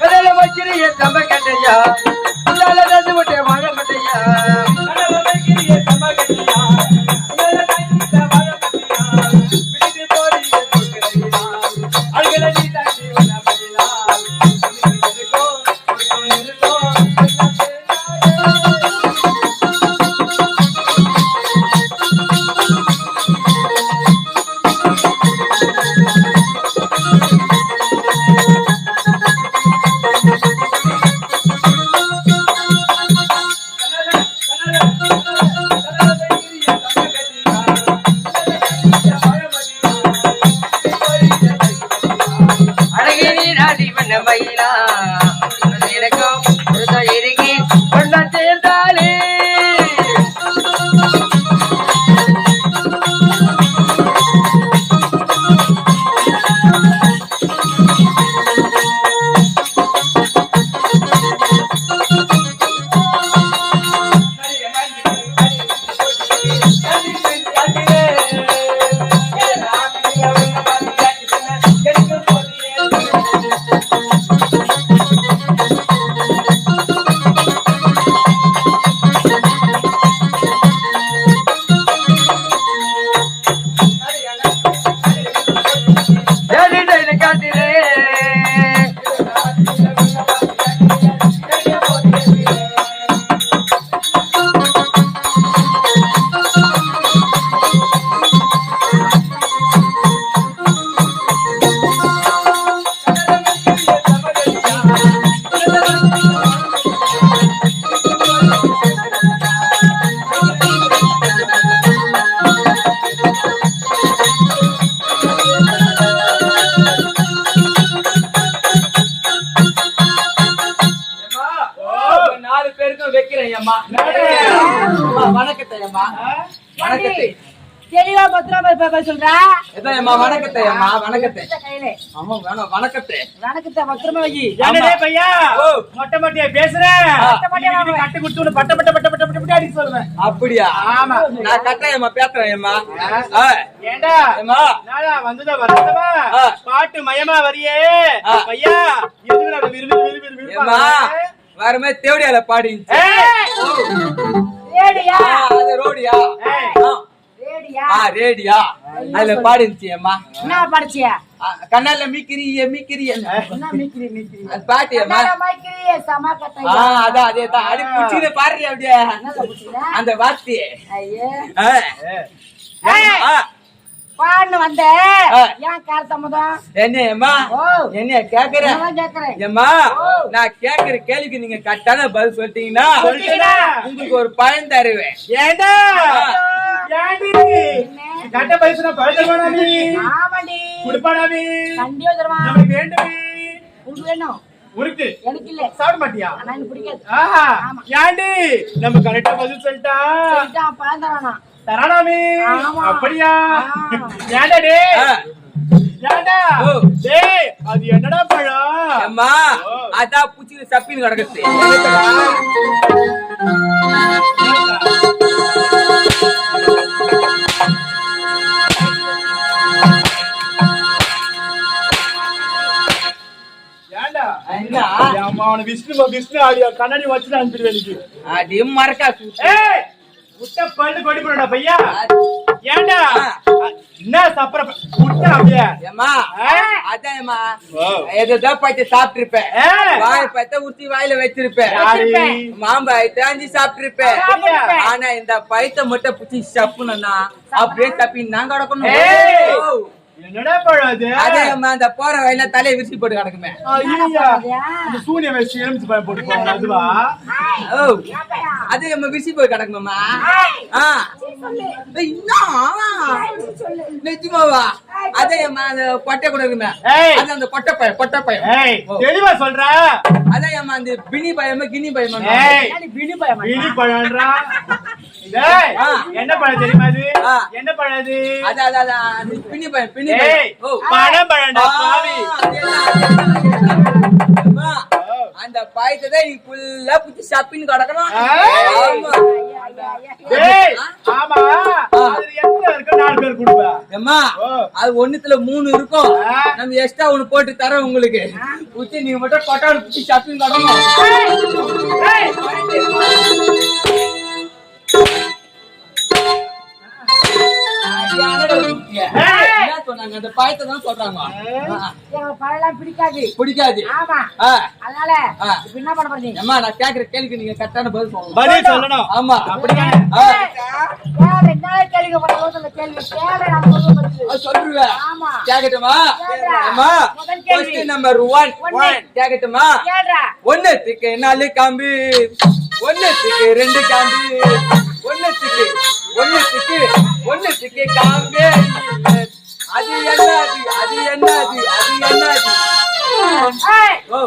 கடல வச்சிரிய தம்ப கட்டையா போய் சொல்றா? எதோ அம்மா வணக்கத்தை அம்மா வணக்கத்தை. கையில. அம்மா வேணாம் வணக்கத்தை. வணக்கத்தை பத்திரமா வை என்னடே பையா? ஓ. மொட்டை மொட்டையா பேசுற? மொட்டையா நீ கட்டு கொடுத்து பட்ட பட்ட பட்ட பட்ட பட்ட அடிக்க சொல்லுவேன். அப்படியா? ஆமா. நான் கட்டாயம்மா பேசுறேன் அம்மா. ஆ, ஏண்டா? அம்மா. நாளா வந்ததா வரதமா. பாட்டு மயமா வரியே. பையா எதுக்கு நான் விரும்பி விரும்பி விரும்பி வரமே தேவடியால பாடிச்சு ரேடியா. ஆ, ரேடியா. அதுல பாடிச்சு அம்மா என்ன படிச்சியா? கண்ணால மீக்கிறிய மீக்கிறிய என்ன மிக்கிரி மிக்கிரி? அது பாட்டி அம்மா கண்ணால மைக்கிரி சமா ஆ கட்டையா அதான் அதே தான் அடி புடிச்சுக்கிட்டு பாடுறீ அப்படியே? அந்த வார்த்தையே. ஐயே. ஆ. ஏய், ஆ, பான்னு வந்த. ஆ. ஏன் கார சம்மதம் என்ன அம்மா ஓ. என்ன கேக்குற? நான் கேக்குறேன் ஏம்மா ஓ. நான் கேக்குற கேள்விக்கு நீங்க கரெக்டான பதில் சொல்லிட்டீங்கன்னா? உங்களுக்கு ஒரு பழம் தருவேன். ஏண்டா? கட்ட பைசா பழத்தமானா நீ? ஆமாண்டி குடுப்பானா நீ? கண்டிப்பா தருவான். நமக்கு வேண்டுமே. உனக்கு வேணும். உனக்கு எனக்கு இல்ல. சாப்பிட மாட்டியா? ஆனா எனக்கு பிடிக்காது. ஆஹா. ஆமா. ஏண்டி? நம்ம கரெக்டா பதில் சொல்லிட்டா பழம் தரானா. தரானாமே. அப்படியா. ஏண்டா டே. ஏண்டா. டேய் அது என்னடா பழம் அம்மா. அதான் பூச்சி சப்பின்னு கிடக்குது அவனை விஷ்ணு விஷ்ணு ஆடியோ கண்ணாடி வச்சு அனுப்பிடுவேன் அது மறக்கா. ஏய் முட்டை பல்லு கொடி போடா பையா ஏண்டா என்ன சப்பர முட்டை அப்படியே ஏம்மா ஆ? அதான் ஏம்மா ஓ. எதோ பைத்த சாப்பிட்டிருப்பேன். வாய் பைத்த ஊத்தி வாயில வச்சிருப்பேன்? மாம்பாய் தாண்டி சாப்பிட்டிருப்பேன். ஆனா இந்த பைத்த மட்டும் புச்சி சப்புனா அப்படியே தப்பி கிடக்கணும். ஓ. என்னடா பழம் அது? அதே அம்மா அந்த போற வயல தலையை விரிச்சு போட்டு கிடக்குமே. இந்த சூனிய வச்சு எலுமிச்சு பழம் போட்டு போவாங்க அதுவா ஓ அது நம்ம விரிச்சு போய் கிடக்குமாமா ஆ. என்ன நிஜமாவா? அதே அம்மா அந்த கொட்டை கூட இருக்குமே. ஏய். அது அந்த கொட்டை பையன் கொட்டை பையன். தெளிவா சொல்ற. அதே அம்மா அந்த பினி பயமா கினி பயமா ஏய். பிடி பயம் இனி பழம்ன்றா. என்ன பழம் தெரியுமா அது. என்ன பழம் அது? அதான் அதான், அதான் அந்த பினி பினி பழம் பழம்டா பாவி அந்த பாயத்தை தான் நீ ஃபுல்லா புத்தி சப்பின்னு கிடக்கணும். அது ஒண்ணுத்துல மூணு இருக்கும். நம்ம எக்ஸ்ட்ரா ஒண்ணு போட்டு தரோம் உங்களுக்கு. புத்தி நீங்க மட்டும் கொட்டாடு புத்தி சப்பின்னு கிடக்கணும். சொன்னாங்க? அந்த பாயத்தை தான் சொல்றாங்க. பிடிக்காது. பிடிக்காது. ஆமா. ஆ. அதனால ஆ. இப்ப என்ன பண்ண போறீங்க? அம்மா நான் கேக்குற கேள்விக்கு நீங்க கரெக்டான பதில் சொல்லணும். பதில் சொல்லணும். ஆமா. என்ன கேள்வி பண்ண கேள்வி. நான் சொல்லுவேன் ஆமா. கேக்கட்டுமா. அம்மா முதல் கேள்வி. Question number. கேக்கட்டுமா? ஒன்னத்துக்கு நாலு காம்பு. ஒன்னத்துக்கு ரெண்டு காம்பு. ஒன்னத்துக்கு காம்பே இல்லை. அது என்னது? அது என்னது? அது என்னது? ஏய், ஓ.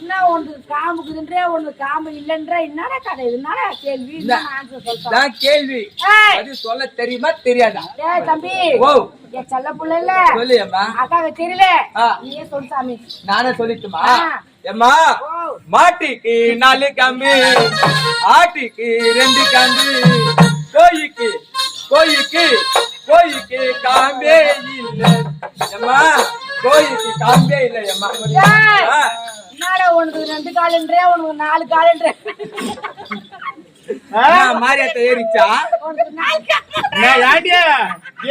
என்ன ஒன்று காம்புக்குதுன்றே ஒண்ணு காம்பு இல்லைன்ற? என்னடா கதை? என்னடா கேள்வி? கேள்வி. ஏய். அது சொல்ல தெரியுமா தெரியாதா? டேய் தம்பி. ஓ. என் செல்ல புள்ள இல்ல. தெரியல. நீயே சொல்லு சாமி. நானே சொல்லிட்டுமா? ஓ. மாட்டுக்கு நாலு கம்பு ஆட்டுக்கு ரெண்டு கம்பு கோயிக்கு கோயிக்கு கோயிக்கு காம்பே இல்ல எம்மா கோயிக்கு காம்பே இல்ல. என்னடா உனக்கு ரெண்டு காலுன்றே உனக்கு நாலு காலுன்ற ஆ? நான் மாரியாத்த ஏறிச்சா?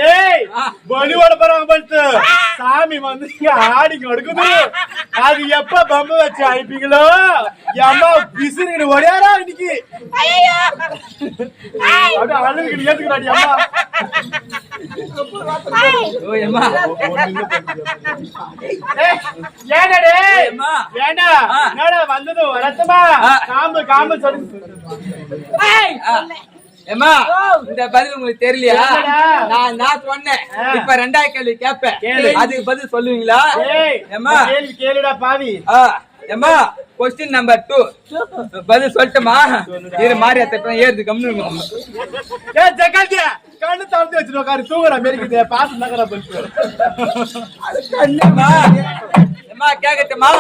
ஏய். பலி ஓட போறாங்க பல்த்து. சாமி வந்து இங்க ஆடி கிடக்குது அது எப்ப பம்பு வச்சு அனுப்பிங்களோ அம்மா பிசுறு ஒடையாரா இன்னைக்கு அப்படியே அழுதுகிட்டு ஏத்துக்கிறாடி அம்மா ஓ எம்மா ஏய், ஏன்டா டேய்? அம்மா. ஏன்டா? ஆ. என்னடா வந்தது வரட்டுமா ஆ. காம்பு காம்பு சொல்லி. எம்மா இந்த பதில் உங்களுக்கு தெரியலையா. நான் நான் சொன்னேன். இப்ப ரெண்டாயிரம் கேள்வி கேப்பேன் கேளு. அதுக்கு பதில் சொல்லுவீங்களா எம்மா கேள்வி கேளுடா பாவி ஆ, ஏம்மா கொஸ்டின் நம்பர் டூ பதில் சொல்லட்டுமா? இரு மாரியாத்த ஏறுது கம்னு ஏ ஜக்காத்தியா கண்ணு திறந்து வச்சுட்டு உட்காரு தூங்குற மாதிரி இருக்குது பாத்து நகர அம்மா அம்மா கேக்கட்டுமா?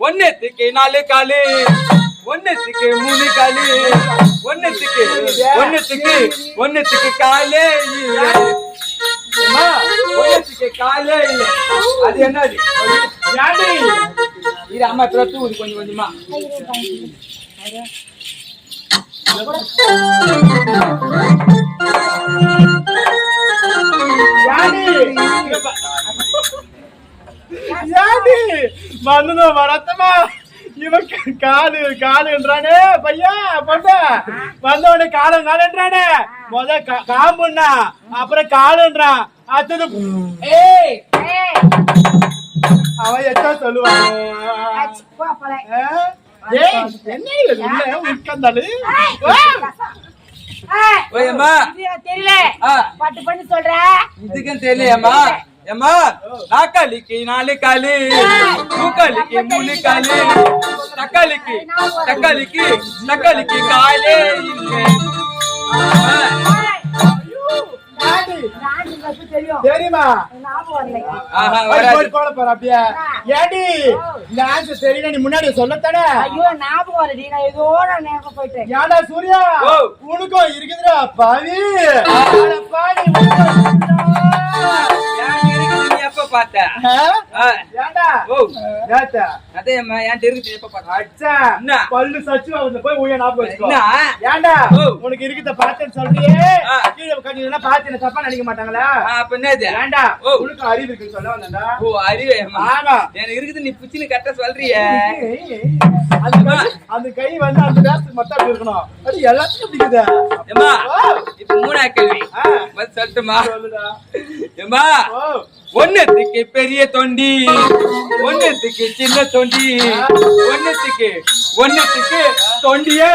ஒன்னத்துக்கு நாலு காலு ஒன்னத்துக்கு மூணு காலு ஒன்னத்துக்கு ஒன்னத்துக்கு ஒன்னத்துக்கு காலே இல்ல அம்மா ஒன்னத்துக்கு காலே இல்ல அது என்னது ஏன்டி இது அம்மா இப்ப தூக்குது கொஞ்சம் கொஞ்சமா ஏன்டி ஏன்டி மண்ணு வரத்தமா இவன் க- காலு காலுன்றானே பையா பொண்ண. வந்தவனே காலம் காலன்றானே. முத கா- காம்புன்னா அப்புறம் காலுன்றான் அடுத்தது ஏய். ஏய், அவன் எச்சா சொல்லுவான் என்ன உட்கார்ந்தாலு? தெரியல. பட்டு பண்ணி சொல்ற. இதுக்கும் தெரியலையம்மா. மூணு காலு தக்காளிக்கு தக்காளிக்கு தக்காளிக்கு காலே இல்லை. ஆ. ஏன்டி? நான் உங்களுக்கு தெரியும் தெரியுமா ஏடி இந்த ஆன்சர் தெரியல நீ முன்னாடி சொல்லத்தானே. ஐயோ ஞாபகம் வரடி நான் ஏதோ நேரம் போயிட்டேன். ஏன்டா சூர்யா. உனக்கும் இருக்குதுடா பாவி. பாவி, உனக்கும் இருக்குதுடா. ஏன் இருக்குது நீ எப்ப பார்த்த? ஆ? ஆ. ஏன்டா ஓ. ஏத்தா? அதேம்மா என் இருக்குது எப்ப பார்த்த? அச்சா என்ன? பல்லு சச்சு வந்து போய் உய ஞாபகம் வச்சுக்கோ. என்ன? ஏன்டா ஓ. உனக்கு இருக்குத பார்த்தேன்னு சொல்றியே? ஆ. கீழே உட்காந்து பார்த்து தப்பா நினைக்க மாட்டாங்களா? அப்ப என்னது? ஏன்டா ஓ. உனக்கு அறிவு இருக்குன்னு சொல்ல வந்தா ஓ அறிவே ஆமா. எனக்கு இருக்குது நீ புச்சின்னு கரெக்டா சொல்றியே. அந்த கை அந்த கை வந்து அந்த நேரத்துக்கு மட்டும் இருக்கணும். அது எல்லாத்துக்கும் பிடிக்குது. இப்ப மூணா கேள்வி. சொல்லட்டுமா? ஓ ஒன்னத்துக்கு பெரிய தொண்டி ஒன்னத்துக்கு சின்ன தொண்டி ஒன்னத்துக்கு ஒன்னத்துக்கு தொண்டியே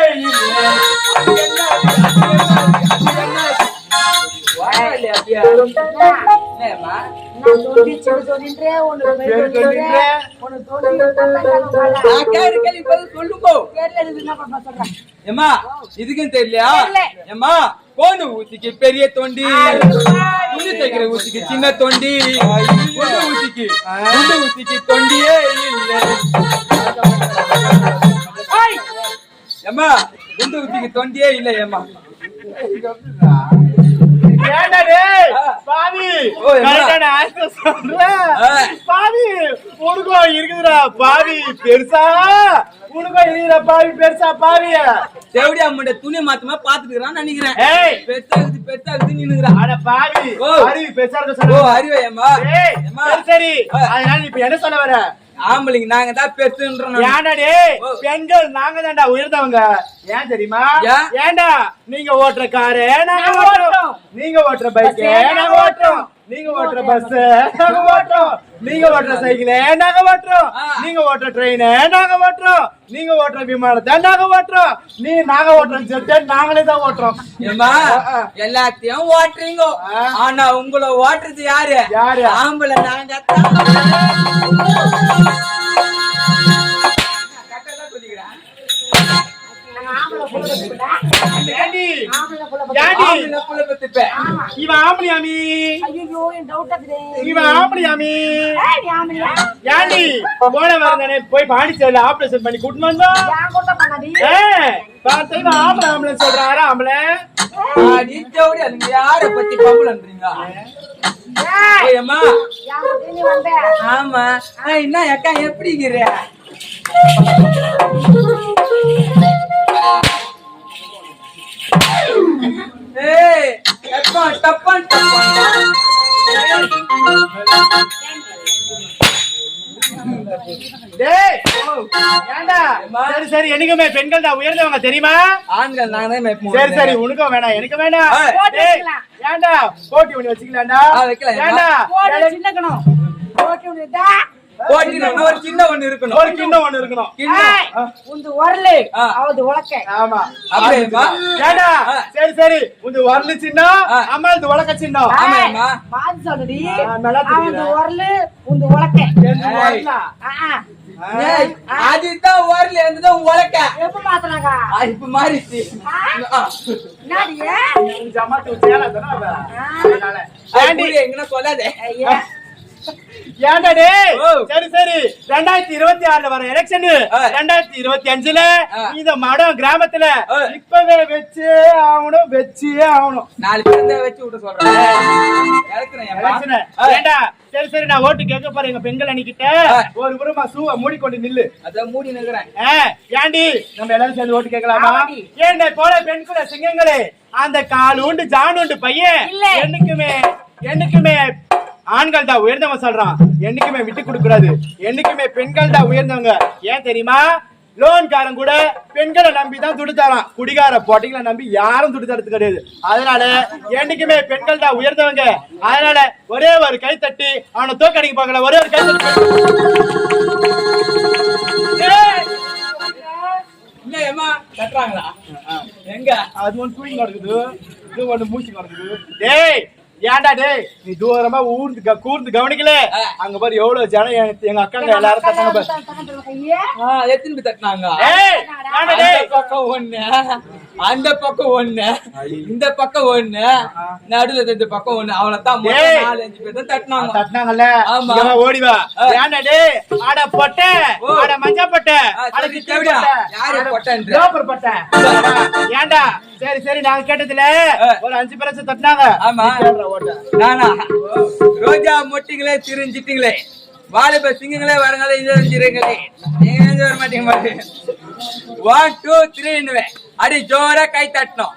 சொல்லுங்கோ இதுக்கும் தெரியலையா? தெரியல. போன ஊசிக்கு பெரிய தொண்டி. துணி தைக்கிற ஊசிக்கு சின்ன தொண்டி. குண்டு ஊசிக்கு குண்டு ஊசிக்கு தொண்டியே இல்லை. ஏமா குண்டு ஊசிக்கு தொண்டியே இல்லை ஏமா ஏன்டா டேய். பாவி? கரெக்டான ஆன்சர் சொல்ற ஆ. பாவி உனக்கும் இருக்குதுடா பாவி பெருசா உனக்கும் இருக்குதுடா பாவி பெருசா பாவி தேவடி அம்மன் துணி மாத்தமா பாத்துக்கிறான்னு நினைக்கிறேன் ஏய். பெருசாகுது பெருசாகுது நின்னுக்கிறான் அட பாவி. அறிவு பெருசா இருக்க ஓ அறிவே ஏம்மா சரி. அதனால இப்ப என்ன சொல்ல வர ஆம்பளைங்க நாங்க தான் பெருசுன்றோம் ஏன்டா டேய். பெண்கள் நாங்க தான்டா உயர்ந்தவங்க ஏன் தெரியுமா? ஏன்டா நீங்க ஓட்டுற காரு நாங்க. நீங்க ஓட்டுற பைக் நாங்க ஓட்டுறோம். நீங்க ஓட்டுற பஸ் நாங்க ஓட்டுறோம். நீங்க ஓட்டுற சைக்கிள் நாங்க ஓட்டுறோம். நீங்க ஓட்டுற ட்ரெயின் நாங்க ஓட்டுறோம். நீங்க ஓட்டுற விமானத்தை நாங்க ஓட்டுறோம். நீ நாங்க ஓட்டுற ஜெட்டை நாங்களே தான் ஓட்டுறோம். எல்லாத்தையும் ஓட்டுறீங்க. ஆனா உங்களை ஓட்டுறது யாரு? யாரு? ஆம்பளை நாங்க இவன் ஆம்பளியாமி. இவன் ஆம்பளியாமி? ஏண்டி? போன வரந்தானே போய் பாண்டிச்சேரியில ஆபரேஷன் பண்ணி கூட்டிட்டு வந்தோம். பார்த்தா இவன் ஆம்பளை ஆம்பளை சொல்றாரு ஆம்பளை? தேவடி, அதுங்க யாரை பத்தி வந்த. ஆமா. ஆ, என்ன அக்கா எப்படி இருக்கிற சரி சரி எனக்குமே பெண்கள் தான் உயர்ந்தவங்க தெரியுமா ஆண்கள் நாங்க. சரி சரி உனக்கும் வேணாம் எனக்கு வேணாம். ஏண்டா போட்டி ஒண்ணு வச்சுக்கலாம்டா வைக்கலாம். ஏண்டா போடு, சின்ன கணம். போட்டு விடுதா. ஒரு சின்ன ஒண்ணு இருக்கணும் ஒரு கிண்ணம் ஒண்ணு இருக்கணும் உந்து உரலு, ஆ. அவது உலக்கை. ஆமா. சரி சரி உங்க வரலு சின்னம் ஆ. அம்மா இது உலக்க சின்னம் ஆமா, ஏய், அம்மா. மாத்தி சொல்லுடி. ஆ, நல்லா தெரியுது. அவந்து உரலு, உந்து உலக்கை. வரலா? அதுதான் ஓரல இருந்ததும் உலக்க எப்ப மாத்துனாங்க? இப்ப மாறிச்சு. என்னடி? ஜமாத்து சேலை தானே. ஆ. ஏண்டி? டேய் ஓ. சரி சரி ரெண்டாயிரத்தி இருபத்தி ஆறுல வர எலெக்ஷன். ரெண்டாயிரத்தி இருபத்தி அஞ்சுல. இந்த மடம் கிராமத்துல. இப்பவே வச்சே ஆகணும் வச்சே ஆகணும் நாலு பேர் வச்சு விட்டு சொல்றேன் ஏண்டா சரி சரி நான் ஓட்டு கேட்க போறேன் எங்க பெண்கள் அணிக்கிட்ட. ஒரு புறமா சூவை மூடிக்கொண்டு நில்லு அதான் மூடி நிக்கிறேன் ஏண்டி நம்ம எல்லாரும் சேர்ந்து ஓட்டு கேட்கலாமா. ஏண்டா போல பெண் கூட சிங்கங்களே அந்த கால் உண்டு ஜான் உண்டு பையன். என்னைக்குமே என்னைக்குமே ஆண்கள் தான் உயர்ந்தவங்க சொல்றான். என்னைக்குமே விட்டு கொடுக்க கூடாது என்னைக்குமே பெண்கள் தான் உயர்ந்தவங்க. ஏன் தெரியுமா? லோன்காரன் கூட பெண்களை நம்பி தான் துடு தரான் குடிகார போட்டிகளை நம்பி யாரும் துடு தரது கிடையாது. அதனால என்னைக்குமே பெண்கள் தான் உயர்ந்தவங்க. அதனால ஒரே ஒரு கை தட்டி அவனை தோக்கடிக்க பார்க்கல ஒரே ஒரு கை தட்டி. எங்க? அது ஒன்று தூங்கி நடக்குது இது ஒன்று மூச்சு நடக்குது டேய்! ஏன்டா டேய்? நீ தூரமா ஊர்ந்து க- கூர்ந்து கவனிக்கல. அங்க பாரு எவ்வளவு ஜனம் எங்க- அக்காங்க எல்லாரும் தட்டாங்க பாரு. எத்தனை தட்டினாங்க? ஏன்டா அந்த பக்கம் ஒண்ணு. இந்த பக்கம் ஒண்ணு. நடுவுல இந்த பக்கம் ஒண்ணு. அவ்வளவுதான். நாலு அஞ்சு பேர் தான் தட்டினாங்க. தட்டினாங்கல்ல? ஆமா. இங்க வா, ஓடி வா. ஆ. ஏன்டா டேய்? ஆட பொட்டை. ஆட மஞ்ச பொட்டை. ஆ, ஆட சரி, கிட்டி தேவடியா. பொட்டை. யாரு பொட்டைன்ற? லோப்பர் பொட்டை. ஏன்டா? சரி சரி நாங்க கேட்டதுல. ஒரு அஞ்சு பேரை தட்டினாங்க. ஆமா. நானா? ரோஜா மொட்டிங்களே திரிஞ்சிட்டீங்களே. வாலிப சிங்கங்களே வரங்களே இஞ்சிருங்களே நீங்க வர மாட்டீங்க மாதிரி ஒன் டூ த்ரீ அடி ஜோரா கை தட்டணும்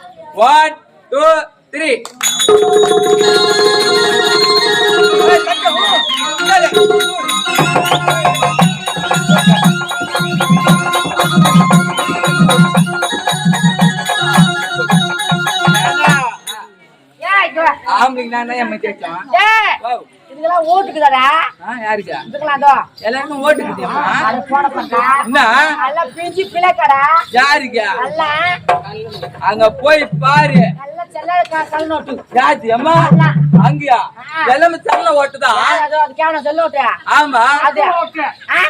ஒன் டூ த்ரீ ஏய், இங்க வா. ஆம்பளைங்க இதுக்கெல்லாம் ஓட்டுக்குதாடா? ஆ, யாருக்கு? இதுக்கெல்லாம் அதோ. எல்லாருக்கும் ஓட்டுக்கிட்டியம்மா அது போட பண்ணா என்ன? நல்லா பிஞ்சு பிள்ளைக்கடா யாருக்கு? நல்லா. அங்க போய் பாரு. நல்லா செல்ல கல் நோட்டு யாச்சு அம்மா அங்கயா? எல்லாமே சல்ல ஓட்டுதா? அதோ செல்ல நோட்டு ஆமா. அது. ஆ?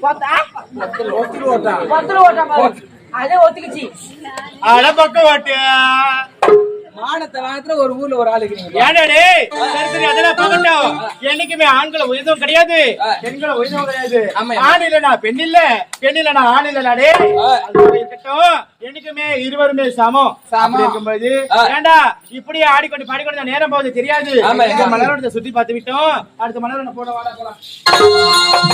கொத்த- ஆ? கொத்துரு ஓட்டா. பாரு. அது ஒத்துக்குச்சு. அட பக்கம் ஓட்டு மானத்தை வாங்கத்துல ஒரு ஊர்ல ஒரு ஆளு ஏனடே? சரி சரி அதெல்லாம் பார்க்கட்டும். என்னைக்குமே ஆண்களை உயர்ந்தவங்க கிடையாது. பெண்களை உயர்ந்தவங்க கிடையாது. ஆண் இல்லனா பெண் இல்ல பெண் இல்லனா ஆண் இல்லனாடே இருக்கட்டும். என்னைக்குமே இருவருமே சமம். சமம். இருக்கும்போது ஏண்டா இப்படியே ஆடிக்கொண்டு பாடிக்கொண்டு நேரம் போகுது தெரியாது. மலரோட சுத்தி பார்த்து விட்டோம். அடுத்த மலரோட போட வாட போலாம்